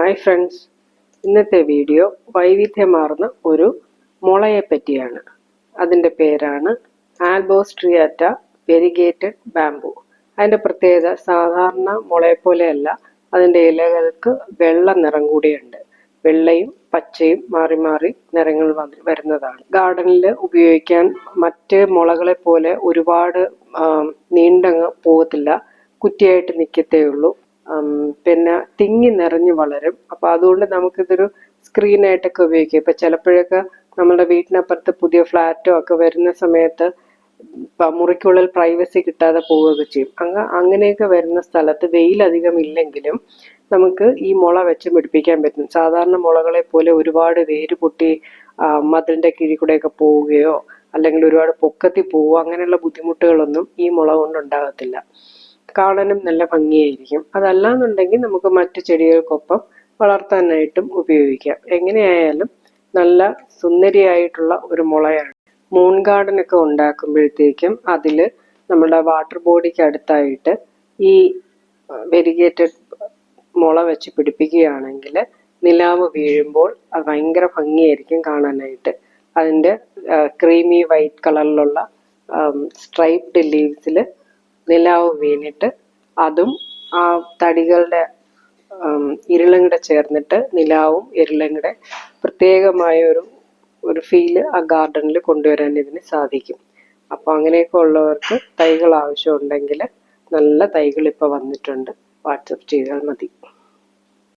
Hi friends ഇന്നത്തെ video വൈവിധ്യമാർന്ന ഒരു മുളയെ പറ്റിയാണ് അതിന്റെ പേരാണ് ആൽബോസ്ട്രിയാറ്റ വെരിഗേറ്റഡ് ബാംബു അതിന്റെ പ്രത്യേകത സാധാരണ മുളയെ പോലെയല്ല അതിന്റെ ഇലകൾക്ക് വെള്ള നിറം കൂടിയുണ്ട്. വെള്ളയും പച്ചയും മാറി മാറി നിറങ്ങൾ വരുന്നതാണ്. ഗാർഡനിൽ ഉപയോഗിക്കാൻ മറ്റ് മുളകളെ പോലെ ഒരുപാട് നീണ്ടങ്ങ് പോകത്തില്ല. കുറ്റിയായിട്ട് നിൽക്കത്തേ ഉള്ളൂ. പിന്നെ തിങ്ങി നിറഞ്ഞു വളരും. അപ്പൊ അതുകൊണ്ട് നമുക്കിതൊരു സ്ക്രീനായിട്ടൊക്കെ ഉപയോഗിക്കാം. ഇപ്പൊ ചിലപ്പോഴൊക്കെ നമ്മുടെ വീട്ടിനപ്പുറത്ത് പുതിയ ഫ്ലാറ്റോ ഒക്കെ വരുന്ന സമയത്ത് മുറിക്കുള്ളിൽ പ്രൈവസി കിട്ടാതെ പോവുകയൊക്കെ ചെയ്യും. അങ്ങ അങ്ങനെയൊക്കെ വരുന്ന സ്ഥലത്ത് വെയിലധികം ഇല്ലെങ്കിലും നമുക്ക് ഈ മുള വെച്ച് പിടിപ്പിക്കാൻ പറ്റും. സാധാരണ മുളകളെ പോലെ ഒരുപാട് വേര് പൊട്ടി ആ, മതിലിന്റെ കീഴിൽ കൂടെയൊക്കെ പോവുകയോ അല്ലെങ്കിൽ ഒരുപാട് പൊക്കത്തി പോവുക അങ്ങനെയുള്ള ബുദ്ധിമുട്ടുകളൊന്നും ഈ മുള കൊണ്ടുണ്ടാകത്തില്ല. കാണാനും നല്ല ഭംഗിയായിരിക്കും. അതല്ലാന്നുണ്ടെങ്കിൽ നമുക്ക് മറ്റു ചെടികൾക്കൊപ്പം വളർത്താനായിട്ടും ഉപയോഗിക്കാം. എങ്ങനെയായാലും നല്ല സുന്ദരിയായിട്ടുള്ള ഒരു മുളയാണ്. മൂൺ ഗാർഡൻ ഒക്കെ ഉണ്ടാക്കുമ്പോഴത്തേക്കും അതിൽ നമ്മുടെ വാട്ടർ ബോഡിക്ക് അടുത്തായിട്ട് ഈ വെരിഗേറ്റഡ് മുള വെച്ച് പിടിപ്പിക്കുകയാണെങ്കിൽ നിലാവ് വീഴുമ്പോൾ അത് ഭയങ്കര ഭംഗിയായിരിക്കും കാണാനായിട്ട്. അതിന്റെ ക്രീമി വൈറ്റ് കളറിലുള്ള സ്ട്രൈപ്ഡ് ലീവ്സിൽ നിലാവ് വീണിട്ട് അതും ആ തടികളുടെ ഇരുളും കൂടെ ചേർന്നിട്ട് നിലാവും ഇരുളും കൂടെ പ്രത്യേകമായ ഒരു ഒരു ഫീൽ ആ ഗാർഡനിൽ കൊണ്ടുവരാൻ ഇതിന് സാധിക്കും. അപ്പോൾ അങ്ങനെയൊക്കെ ഉള്ളവർക്ക് തൈകൾ ആവശ്യമുണ്ടെങ്കിൽ നല്ല തൈകൾ ഇപ്പോൾ വന്നിട്ടുണ്ട്. വാട്സപ്പ് ചെയ്താൽ മതി.